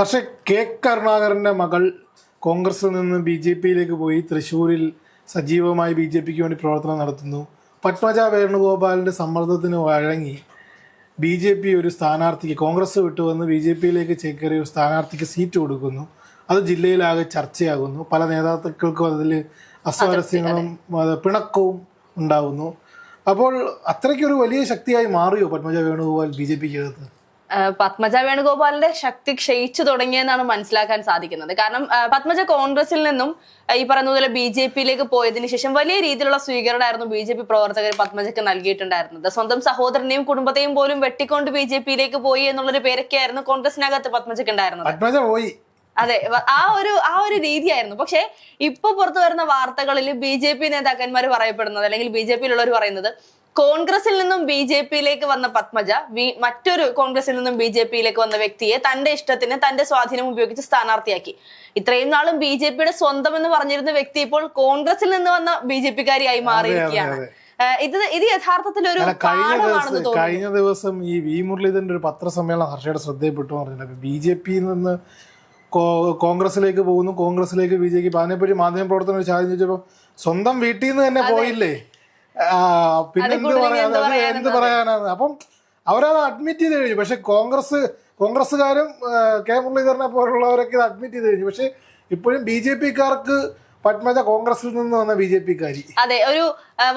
പക്ഷേ കെ. കരുണാകരന്റെ മകൾ കോൺഗ്രസിൽ നിന്ന് ബി ജെ പിയിലേക്ക് പോയി തൃശ്ശൂരിൽ സജീവമായി ബി ജെ പിക്ക് വേണ്ടി പ്രവർത്തനം നടത്തുന്നു. പത്മജ വേണുഗോപാലിന്റെ സമ്മർദ്ദത്തിന് വഴങ്ങി ബി ജെ പി ഒരു സ്ഥാനാർത്ഥിക്ക് കോൺഗ്രസ് വിട്ടുവന്ന് ബി ജെ പിയിലേക്ക് ചേക്കേറി ഒരു സ്ഥാനാർത്ഥിക്ക് സീറ്റ് കൊടുക്കുന്നു. അത് ജില്ലയിലാകെ ചർച്ചയാകുന്നു. പല നേതാക്കൾക്കും അതിൽ അസ്വാരസ്യങ്ങളും പിണക്കവും ഉണ്ടാകുന്നു അപ്പോൾ അത്രയ്ക്കൊരു വലിയ ശക്തിയായി മാറിയോ പത്മജ വേണുഗോപാൽ ബി ജെ പിക്ക് അകത്ത് ആ, പത്മജ വേണുഗോപാലിന്റെ ശക്തി ക്ഷയിച്ചു തുടങ്ങിയെന്നാണ് മനസ്സിലാക്കാൻ സാധിക്കുന്നത്. കാരണം പത്മജ കോൺഗ്രസിൽ നിന്നും ഈ പറയുന്ന പോലെ ബി ജെ പിയിലേക്ക് പോയതിനു ശേഷം വലിയ രീതിയിലുള്ള സ്വീകരണമായിരുന്നു ബി ജെ പി പ്രവർത്തകർ പത്മജക്ക് നൽകിയിട്ടുണ്ടായിരുന്നത്. സ്വന്തം സഹോദരനെയും കുടുംബത്തെയും പോലും വെട്ടിക്കൊണ്ട് ബി ജെ പിയിലേക്ക് പോയി എന്നുള്ളൊരു പേരൊക്കെയായിരുന്നു കോൺഗ്രസിനകത്ത് പത്മജക്ക് ഉണ്ടായിരുന്നത് പോയി. അതെ ആ ഒരു ആ ഒരു രീതിയായിരുന്നു. പക്ഷെ ഇപ്പൊ പുറത്തു വരുന്ന വാർത്തകളിൽ ബി ജെ പി നേതാക്കന്മാർ പറയപ്പെടുന്നത് അല്ലെങ്കിൽ ബി ജെ പിയിലുള്ളവർ പറയുന്നത് കോൺഗ്രസിൽ നിന്നും ബി ജെ പിയിലേക്ക് വന്ന പത്മജ വി- മറ്റൊരു കോൺഗ്രസിൽ നിന്നും ബി ജെ പിയിലേക്ക് വന്ന വ്യക്തിയെ തന്റെ ഇഷ്ടത്തിന് തന്റെ സ്വാധീനം ഉപയോഗിച്ച് സ്ഥാനാർത്ഥിയാക്കി. ഇത്രയും നാളും ബി ജെ പിയുടെ സ്വന്തം എന്ന് പറഞ്ഞിരുന്ന വ്യക്തി ഇപ്പോൾ കോൺഗ്രസിൽ നിന്ന് വന്ന ബി ജെ പിക്കാരിയായി മാറിയിരിക്കുകയാണ്. ഇത് ഇത് യഥാർത്ഥത്തിൽ ഒരു കഴിഞ്ഞ ദിവസം ഈ വി മുരളീധരന്റെ ഒരു പത്രസമ്മേളനം ഹർഷയുടെ ശ്രദ്ധയിൽപ്പെട്ടു പറഞ്ഞിട്ടുണ്ട്. ബി ജെ പിയിൽ നിന്ന് കോൺഗ്രസിലേക്ക് പോകുന്നു കോൺഗ്രസിലേക്ക് ബി ജെ പി. അതിനെപ്പറ്റി മാധ്യമ പ്രവർത്തനം ചോദിച്ചപ്പോൾ സ്വന്തം വീട്ടിൽ നിന്ന് തന്നെ പോയില്ലേ? പിന്നെ എന്ത് പറയാ എന്ത് പറയാനാണ് അപ്പം അവരത് അഡ്മിറ്റ് ചെയ്ത് കഴിഞ്ഞു. പക്ഷെ കോൺഗ്രസ് കോൺഗ്രസ്സുകാരും കെ മുരളീധരനെ പോലുള്ളവരൊക്കെ ഇത് അഡ്മിറ്റ് ചെയ്ത് കഴിഞ്ഞു. പക്ഷെ ഇപ്പോഴും ബി ജെ പിക്കാർക്ക് പത്മജ കോൺഗ്രസിൽ നിന്ന് വന്ന ബി ജെ പിക്കാരി. അതെ ഒരു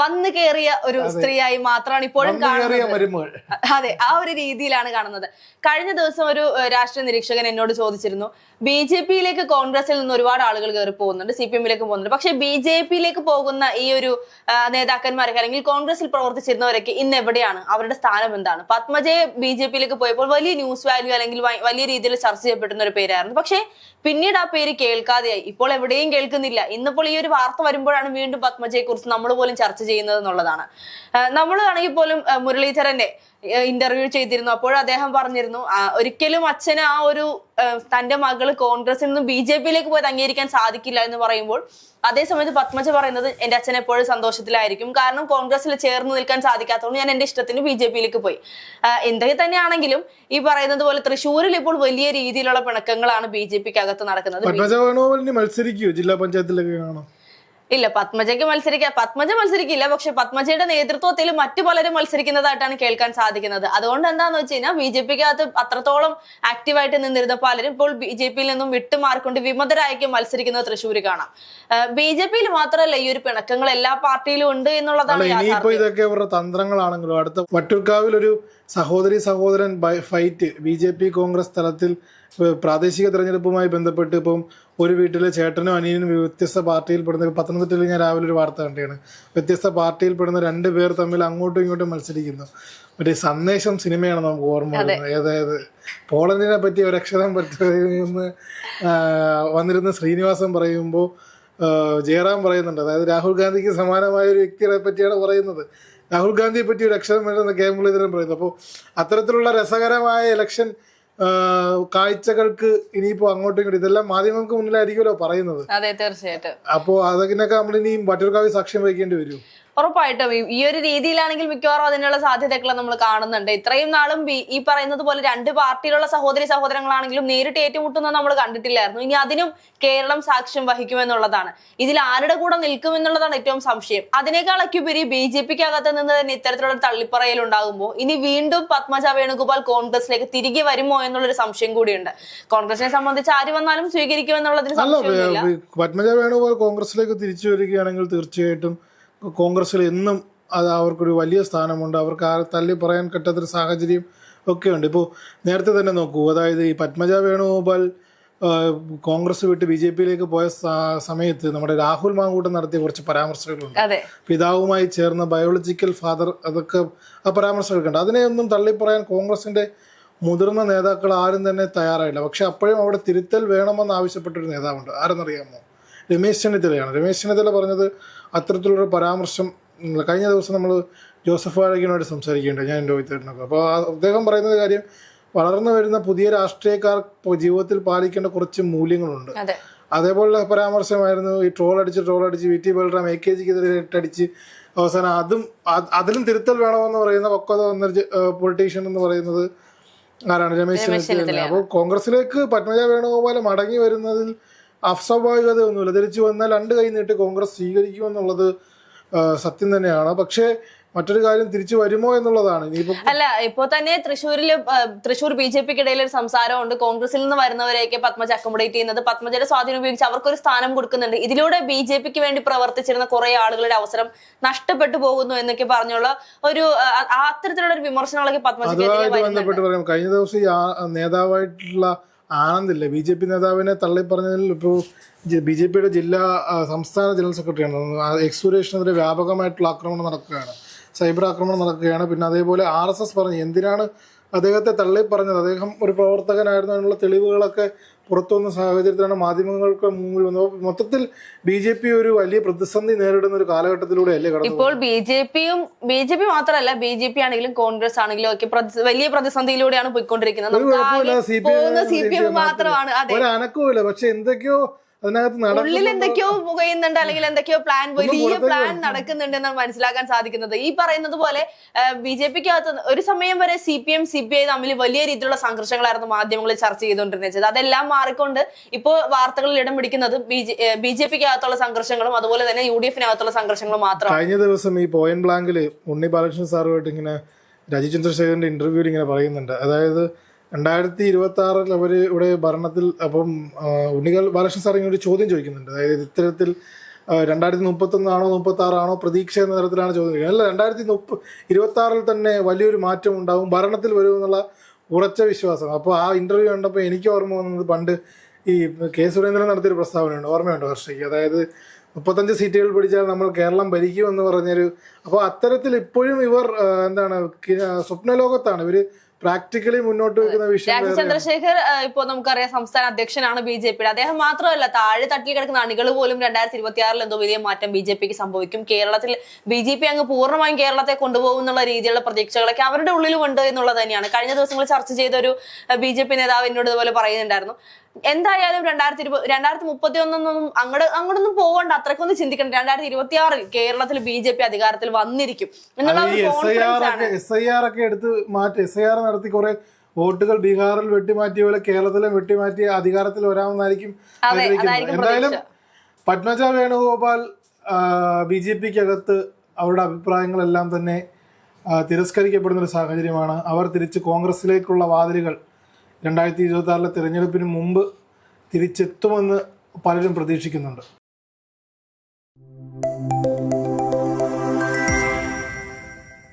വന്നു കയറിയ ഒരു സ്ത്രീയായി മാത്രമാണ് ഇപ്പോഴും കാണുന്നത്. അതെ ആ ഒരു രീതിയിലാണ് കാണുന്നത്. കഴിഞ്ഞ ദിവസം ഒരു രാഷ്ട്രീയ നിരീക്ഷകൻ എന്നോട് ചോദിച്ചിരുന്നു ബി ജെ പിയിലേക്ക് കോൺഗ്രസിൽ നിന്ന് ഒരുപാട് ആളുകൾ കയറി പോകുന്നുണ്ട് സി പി എമ്മിലേക്ക് പോകുന്നുണ്ട്. പക്ഷെ ബി ജെ പിയിലേക്ക് പോകുന്ന ഈ ഒരു നേതാക്കന്മാരൊക്കെ അല്ലെങ്കിൽ കോൺഗ്രസിൽ പ്രവർത്തിച്ചിരുന്നവരൊക്കെ ഇന്ന് എവിടെയാണ്? അവരുടെ സ്ഥാനം എന്താണ്? പത്മജയെ ബി ജെ പിയിലേക്ക് പോയപ്പോൾ വലിയ ന്യൂസ് വാല്യൂ അല്ലെങ്കിൽ വലിയ രീതിയിൽ ചർച്ച ചെയ്യപ്പെടുന്ന ഒരു പേരായിരുന്നു. പക്ഷേ പിന്നീട് ആ പേര് കേൾക്കാതെയായി. ഇപ്പോൾ എവിടെയും കേൾക്കുന്നില്ല. ഇന്നിപ്പോൾ ഈ ഒരു വാർത്ത വരുമ്പോഴാണ് വീണ്ടും പത്മജയെ കുറിച്ച് നമ്മൾ പോലും ചർച്ച ചെയ്യുന്നത് എന്നുള്ളതാണ് നമ്മൾ ആണെങ്കിൽ പോലും മുരളീധരന്റെ ഇന്റർവ്യൂ ചെയ്തിരുന്നു. അപ്പോൾ അദ്ദേഹം പറഞ്ഞിരുന്നു ഒരിക്കലും അച്ഛന് ആ ഒരു തന്റെ മകൾ കോൺഗ്രസിൽ നിന്ന് ബി ജെ പിയിലേക്ക് പോയത് അംഗീകരിക്കാൻ സാധിക്കില്ല എന്ന് പറയുമ്പോൾ അതേസമയത്ത് പത്മജ പറയുന്നത് എന്റെ അച്ഛൻ എപ്പോഴും സന്തോഷത്തിലായിരിക്കും. കാരണം കോൺഗ്രസിൽ ചേർന്ന് നിൽക്കാൻ സാധിക്കാത്തതുകൊണ്ട് ഞാൻ എന്റെ ഇഷ്ടത്തിന് ബി ജെ പിയിലേക്ക് പോയി. എന്തൊക്കെ തന്നെയാണെങ്കിലും ഈ പറയുന്നത് പോലെ തൃശ്ശൂരിൽ ഇപ്പോൾ വലിയ രീതിയിലുള്ള പിണക്കങ്ങളാണ് ബി ജെ പിക്ക് അകത്ത് നടക്കുന്നത് മത്സരിക്കുവോ? ജില്ലാ പഞ്ചായത്തിലൊക്കെ കാണാം. ഇല്ല പത്മജയ്ക്ക് മത്സരിക്കാൻ പത്മജ മത്സരിക്കില്ല പക്ഷെ പത്മജയുടെ നേതൃത്വത്തിൽ മറ്റു പലരും മത്സരിക്കുന്നതായിട്ടാണ് കേൾക്കാൻ സാധിക്കുന്നത്. അതുകൊണ്ട് എന്താന്ന് വെച്ച് കഴിഞ്ഞാൽ ബി ജെ പിക്ക് അകത്ത് അത്രത്തോളം ആക്റ്റീവായിട്ട് നിന്നിരുന്ന പലരും ഇപ്പോൾ ബി ജെ പിയിൽ നിന്നും വിട്ടുമാർക്കൊണ്ട് വിമതരായിരിക്കും മത്സരിക്കുന്നത് തൃശ്ശൂർ കാണാം. ബി ജെ പിയിൽ മാത്രമല്ല ഈ ഒരു പിണക്കങ്ങൾ എല്ലാ പാർട്ടിയിലും ഉണ്ട് എന്നുള്ളതാണ് ഇതൊക്കെ തന്ത്രങ്ങളാണെങ്കിലും അടുത്ത വട്ടൂർക്കാവിൽ ഒരു സഹോദരി സഹോദരൻ by- fight B J P Congress തലത്തിൽ പ്രാദേശിക തെരഞ്ഞെടുപ്പുമായി ബന്ധപ്പെട്ട് ഇപ്പം ഒരു വീട്ടിലെ ചേട്ടനും അനിയനും വ്യത്യസ്ത പാർട്ടിയിൽപ്പെടുന്ന പത്തനംതിട്ടയിൽ ഞാൻ രാവിലെ ഒരു വാർത്ത കണ്ടിയാണ് വ്യത്യസ്ത പാർട്ടിയിൽപ്പെടുന്ന രണ്ട് പേർ തമ്മിൽ അങ്ങോട്ടും ഇങ്ങോട്ടും മത്സരിക്കുന്നു. മറ്റേ സന്ദേശം സിനിമയാണ് നമുക്ക് ഓർമ്മ അതായത് പോളണ്ടിനെ പറ്റി ഒരു ഒരക്ഷരം പറ്റുന്ന വന്നിരുന്ന ശ്രീനിവാസൻ പറയുമ്പോൾ ജയറാം പറയുന്നുണ്ട്. അതായത് രാഹുൽ ഗാന്ധിക്ക് സമാനമായ ഒരു വ്യക്തിയെ പറ്റിയാണ് പറയുന്നത്. രാഹുൽ ഗാന്ധിയെ പറ്റി ഒരു അക്ഷരം വേണമെന്ന് കെ മുരളീധരൻ പറയുന്നു. അപ്പോൾ അത്തരത്തിലുള്ള രസകരമായ ഇലക്ഷൻ കാഴ്ചകൾക്ക് ഇനിയിപ്പോ അങ്ങോട്ടും ഇങ്ങോട്ടും ഇതെല്ലാം മാധ്യമങ്ങൾക്ക് മുന്നിലായിരിക്കുമല്ലോ പറയുന്നത്. അതെ തീർച്ചയായിട്ടും. അപ്പോൾ അതിനൊക്കെ നമ്മൾ ഇനിയും വട്ടിയൂർക്കാവ് സാക്ഷ്യം വഹിക്കേണ്ടി വരും. ഉറപ്പായിട്ടും. ഈ- ഒരു രീതിയിലാണെങ്കിൽ മിക്കവാറും അതിനുള്ള സാധ്യതകളെ നമ്മൾ കാണുന്നുണ്ട്. ഇത്രയും നാളും ഈ പറയുന്നത് പോലെ രണ്ട് പാർട്ടിയിലുള്ള സഹോദരി സഹോദരങ്ങളാണെങ്കിലും നേരിട്ട് ഏറ്റുമുട്ടുന്നത് നമ്മൾ കണ്ടിട്ടില്ലായിരുന്നു. ഇനി അതിനും കേരളം സാക്ഷ്യം വഹിക്കുമെന്നുള്ളതാണ്. ഇതിൽ ആരുടെ കൂടെ നിൽക്കുമെന്നുള്ളതാണ് ഏറ്റവും സംശയം. അതിനേക്കാളൊക്കെ ഉപരി ബി ജെ പിക്ക് അകത്ത് നിന്ന് തന്നെ ഇത്തരത്തിലുള്ള തള്ളിപ്പറയൽ ഉണ്ടാകുമ്പോൾ ഇനി വീണ്ടും പത്മജ വേണുഗോപാൽ കോൺഗ്രസിലേക്ക് തിരികെ വരുമോ എന്നുള്ളൊരു സംശയം കൂടിയുണ്ട്. കോൺഗ്രസിനെ സംബന്ധിച്ച് ആര് വന്നാലും സ്വീകരിക്കുമെന്നുള്ളതിന് സംശയം സംശയമൊന്നുമില്ല. പത്മജ വേണുഗോപാൽ കോൺഗ്രസിലേക്ക് തിരിച്ചു വരികയാണെങ്കിൽ തീർച്ചയായിട്ടും കോൺഗ്രസിൽ എന്നും അത് അവർക്കൊരു വലിയ സ്ഥാനമുണ്ട്. അവർക്ക് ആ തള്ളി പറയാൻ കിട്ടാത്തൊരു സാഹചര്യം ഒക്കെ ഉണ്ട്. ഇപ്പോൾ നേരത്തെ തന്നെ നോക്കൂ. അതായത് ഈ പത്മജ വേണുഗോപാൽ കോൺഗ്രസ് വിട്ട് ബി ജെ പിയിലേക്ക് പോയ സമയത്ത് നമ്മുടെ രാഹുൽ മാങ്കൂട്ടം നടത്തിയ കുറച്ച് പരാമർശങ്ങളുണ്ട്. പിതാവുമായി ചേർന്ന ബയോളജിക്കൽ ഫാദർ അതൊക്കെ ആ പരാമർശങ്ങളൊക്കെ ഉണ്ട്. അതിനെയൊന്നും തള്ളിപ്പറയാൻ കോൺഗ്രസിന്റെ മുതിർന്ന നേതാക്കൾ ആരും തന്നെ തയ്യാറായില്ല. പക്ഷെ അപ്പോഴും അവിടെ തിരുത്തൽ വേണമെന്ന് ആവശ്യപ്പെട്ടൊരു നേതാവുണ്ട്. ആരെന്നറിയാമോ? രമേശ് ചെന്നിത്തലയാണ്. രമേശ് ചെന്നിത്തല പറഞ്ഞത് അത്തരത്തിലുള്ള പരാമർശം കഴിഞ്ഞ ദിവസം നമ്മൾ ജോസഫ് വാഴകിനോട് സംസാരിക്കേണ്ടത് ഞാൻ രോഹിത് ചേട്ടനൊക്കെ അപ്പോൾ അദ്ദേഹം പറയുന്നത് കാര്യം വളർന്നു വരുന്ന പുതിയ രാഷ്ട്രീയക്കാർ ജീവിതത്തിൽ പാലിക്കേണ്ട കുറച്ച് മൂല്യങ്ങളുണ്ട്. അതേപോലെ അതേപോലുള്ള പരാമർശമായിരുന്നു ഈ ട്രോൾ അടിച്ച് ട്രോൾ അടിച്ച് V T Balram A K ജിക്കെതിരെ ഇട്ടടിച്ച് അവസാനം അതും അതിലും തിരുത്തൽ വേണമെന്ന് പറയുന്ന പക്വത വന്ന പൊളിറ്റീഷ്യൻ എന്ന് പറയുന്നത് ആരാണ്? രമേശ് ചെന്നിത്തല അപ്പോൾ കോൺഗ്രസിലേക്ക് പത്മജ വേണുഗോപാൽ മടങ്ങി വരുന്നതിൽ അസ്വാഭാവികതയൊന്നുമില്ല തിരിച്ചു വന്നാൽ രണ്ട് കൈ നീട്ടി കോൺഗ്രസ് സ്വീകരിക്കുമെന്നുള്ളത് എന്നുള്ളത് സത്യം തന്നെയാണ്. പക്ഷേ മറ്റൊരു കാര്യം തിരിച്ചു വരുമോ എന്നുള്ളതാണ്. അല്ല ഇപ്പോ തന്നെ തൃശ്ശൂരിൽ തൃശ്ശൂർ ബി ജെ പിക്ക് ഇടയിൽ ഒരു സംസാരമുണ്ട്. കോൺഗ്രസിൽ നിന്ന് വരുന്നവരെയൊക്കെ പത്മജ അക്കോമഡേറ്റ് ചെയ്യുന്നത് പത്മജയുടെ സ്വാധീനം ഉപയോഗിച്ച് അവർക്കൊരു സ്ഥാനം കൊടുക്കുന്നുണ്ട്. ഇതിലൂടെ ബി ജെ പിക്ക് വേണ്ടി പ്രവർത്തിച്ചിരുന്ന കുറെ ആളുകളുടെ അവസരം നഷ്ടപ്പെട്ടു പോകുന്നു എന്നൊക്കെ പറഞ്ഞുള്ള ഒരു അത്തരത്തിലുള്ള ഒരു വിമർശനങ്ങളൊക്കെ പത്മജ ബന്ധപ്പെട്ട് പറയാം. കഴിഞ്ഞ ദിവസം നേതാവായിട്ടുള്ള ആനന്ദില്ലേ ബി ജെ പി നേതാവിനെ തള്ളി പറഞ്ഞതിൽ ഇപ്പോൾ ബി ജെ പിയുടെ ജില്ലാ സംസ്ഥാന ജനറൽ സെക്രട്ടറിയാണ്. എക്സ് സുരേഷിനെതിരെ വ്യാപകമായിട്ടുള്ള ആക്രമണം നടക്കുകയാണ്. സൈബർ ആക്രമണം നടക്കുകയാണ്. പിന്നെ അതേപോലെ ആർ എസ് എസ് പറഞ്ഞു എന്തിനാണ് അദ്ദേഹത്തെ തള്ളിപ്പറഞ്ഞത്. അദ്ദേഹം ഒരു പ്രവർത്തകനായിരുന്നു എന്നുള്ള തെളിവുകളൊക്കെ പുറത്തു വന്ന സാഹചര്യത്തിലാണ് മാധ്യമങ്ങൾക്ക് മുമ്പിൽ വന്നത്. മൊത്തത്തിൽ ബി ജെ പി ഒരു വലിയ പ്രതിസന്ധി നേരിടുന്ന ഒരു കാലഘട്ടത്തിലൂടെയല്ലേ കടന്നു ഇപ്പോൾ ബി ജെ പിയും ബി ജെ പി മാത്രമല്ല ബി ജെ പി ആണെങ്കിലും കോൺഗ്രസ് ആണെങ്കിലും ഒക്കെ വലിയ പ്രതിസന്ധിയിലൂടെയാണ് പോയിക്കൊണ്ടിരിക്കുന്നത്. മാത്രമാണ്. അനക്കവുമില്ല പക്ഷെ എന്തൊക്കെയോ അതിനകത്ത് ഉള്ളിൽ എന്തൊക്കെയോ പുകയുന്നുണ്ട് അല്ലെങ്കിൽ എന്തൊക്കെയോ പ്ലാൻ വലിയ പ്ലാൻ. നടക്കുന്നുണ്ട് എന്നാണ് മനസ്സിലാക്കാൻ സാധിക്കുന്നത്. ഈ പറയുന്നത് പോലെ ബി ജെ പിക്ക് അകത്ത് ഒരു സമയം വരെ C P M C P I തമ്മിൽ വലിയ രീതിയിലുള്ള സംഘർഷങ്ങളായിരുന്നു മാധ്യമങ്ങളിൽ ചർച്ച ചെയ്തുകൊണ്ടിരുന്നത്. അതെല്ലാം മാറിക്കൊണ്ട് ഇപ്പോൾ വാർത്തകളിൽ ഇടം പിടിക്കുന്നത് ബി ജെ പിക്ക് അകത്തുള്ള സംഘർഷങ്ങളും അതുപോലെ തന്നെ യു ഡി എഫിനകത്തുള്ള സംഘർഷങ്ങളും മാത്രം. കഴിഞ്ഞ ദിവസം ഈ പോയിന്റ് ബ്ലാങ്കിൽ ഉണ്ണി ബാലകൃഷ്ണൻ സാറുമായിട്ട് ഇങ്ങനെ രാജീവ് ചന്ദ്രശേഖരന്റെ ഇന്റർവ്യൂവിൽ ഇങ്ങനെ പറയുന്നുണ്ട്. അതായത് രണ്ടായിരത്തി ഇരുപത്തി ആറിൽ അവർ ഇവിടെ ഭരണത്തിൽ അപ്പം ഉണ്ണികൾ ബാലകൃഷ്ണൻ സാർ ഇങ്ങനെ ഒരു ചോദ്യം ചോദിക്കുന്നുണ്ട്. അതായത് ഇത്തരത്തിൽ രണ്ടായിരത്തി മുപ്പത്തൊന്നാണോ മുപ്പത്തി ആറാണോ പ്രതീക്ഷ എന്ന തരത്തിലാണ് ചോദ്യം അല്ല രണ്ടായിരത്തി മുപ്പ ഇരുപത്തി ആറിൽ തന്നെ വലിയൊരു മാറ്റം ഉണ്ടാവും ഭരണത്തിൽ വരുമെന്നുള്ള ഉറച്ച വിശ്വാസം. അപ്പോൾ ആ ഇന്റർവ്യൂ കണ്ടപ്പോൾ എനിക്ക് ഓർമ്മ വന്നത് പണ്ട് ഈ കെ സുരേന്ദ്രൻ നടത്തിയൊരു പ്രസ്താവനയുണ്ട് ഓർമ്മയുണ്ടോ ഹർഷയ്ക്ക്? അതായത് മുപ്പത്തഞ്ച് സീറ്റുകൾ പിടിച്ചാൽ നമ്മൾ കേരളം ഭരിക്കും ഭരിക്കുമെന്ന് പറഞ്ഞൊരു അപ്പോൾ അത്തരത്തിൽ ഇപ്പോഴും ഇവർ എന്താണ് സ്വപ്നലോകത്താണ്. ഇവർ പ്രാക്ടിക്കലി മുന്നോട്ട് വെക്കുന്ന വിഷയം രാജീവ്. ചന്ദ്രശേഖർ ഇപ്പൊ നമുക്കറിയാം സംസ്ഥാന അധ്യക്ഷനാണ് ബി ജെ പിയുടെ. അദ്ദേഹം മാത്രമല്ല താഴെ തട്ടിൽ കിടക്കുന്ന അണികൾ പോലും രണ്ടായിരത്തി ഇരുപത്തി ആറിൽ എന്തോ വലിയ മാറ്റം ബി ജെ പിക്ക് സംഭവിക്കും. കേരളത്തിൽ ബി ജെ പി അങ്ങ് പൂർണമായും കേരളത്തെ കൊണ്ടുപോകും എന്നുള്ള രീതിയിലുള്ള പ്രതീക്ഷകളൊക്കെ അവരുടെ ഉള്ളിലുമുണ്ട് എന്നുള്ളത് തന്നെയാണ്. കഴിഞ്ഞ ദിവസങ്ങളിൽ ചർച്ച ചെയ്ത ഒരു ബി ജെ പി നേതാവ് എന്നോട് ഇതുപോലെ പറയുന്നുണ്ടായിരുന്നു. എന്തായാലും രണ്ടായിരത്തി ഇരുപത് രണ്ടായിരത്തി മുപ്പത്തി ഒന്നൊന്നും അങ്ങോട്ട് അങ്ങോട്ടൊന്നും പോകണ്ട അത്രക്കൊന്നും ചിന്തിക്കണം രണ്ടായിരത്തി ഇരുപത്തി ആറിൽ കേരളത്തിൽ ബി ജെ പി അധികാരത്തിൽ വന്നിരിക്കും. എന്നുള്ള ഒരു കോൺഫിഡൻസ് ഒക്കെ ആണ്. എസ് ഐ ആർ ഒക്കെ എടുത്ത് മാറ്റി എസ് ഐ ആർ നടത്തി കുറെ വോട്ടുകൾ ബീഹാറിൽ വെട്ടിമാറ്റിയ പോലെ കേരളത്തിലും വെട്ടിമാറ്റി അധികാരത്തിൽ വരാമെന്നായിരിക്കും എന്തായാലും പത്മജ വേണുഗോപാൽ ബി ജെ പിക്ക് അകത്ത് അവരുടെ അഭിപ്രായങ്ങളെല്ലാം തന്നെ തിരസ്കരിക്കപ്പെടുന്ന ഒരു സാഹചര്യമാണ്. അവർ തിരിച്ച് കോൺഗ്രസിലേക്കുള്ള വാതിലുകൾ രണ്ടായിരത്തി ഇരുപത്തി ആറിലെ തിരഞ്ഞെടുപ്പിന് മുമ്പ് തിരിച്ചെത്തുമെന്ന് പലരും പ്രതീക്ഷിക്കുന്നുണ്ട്.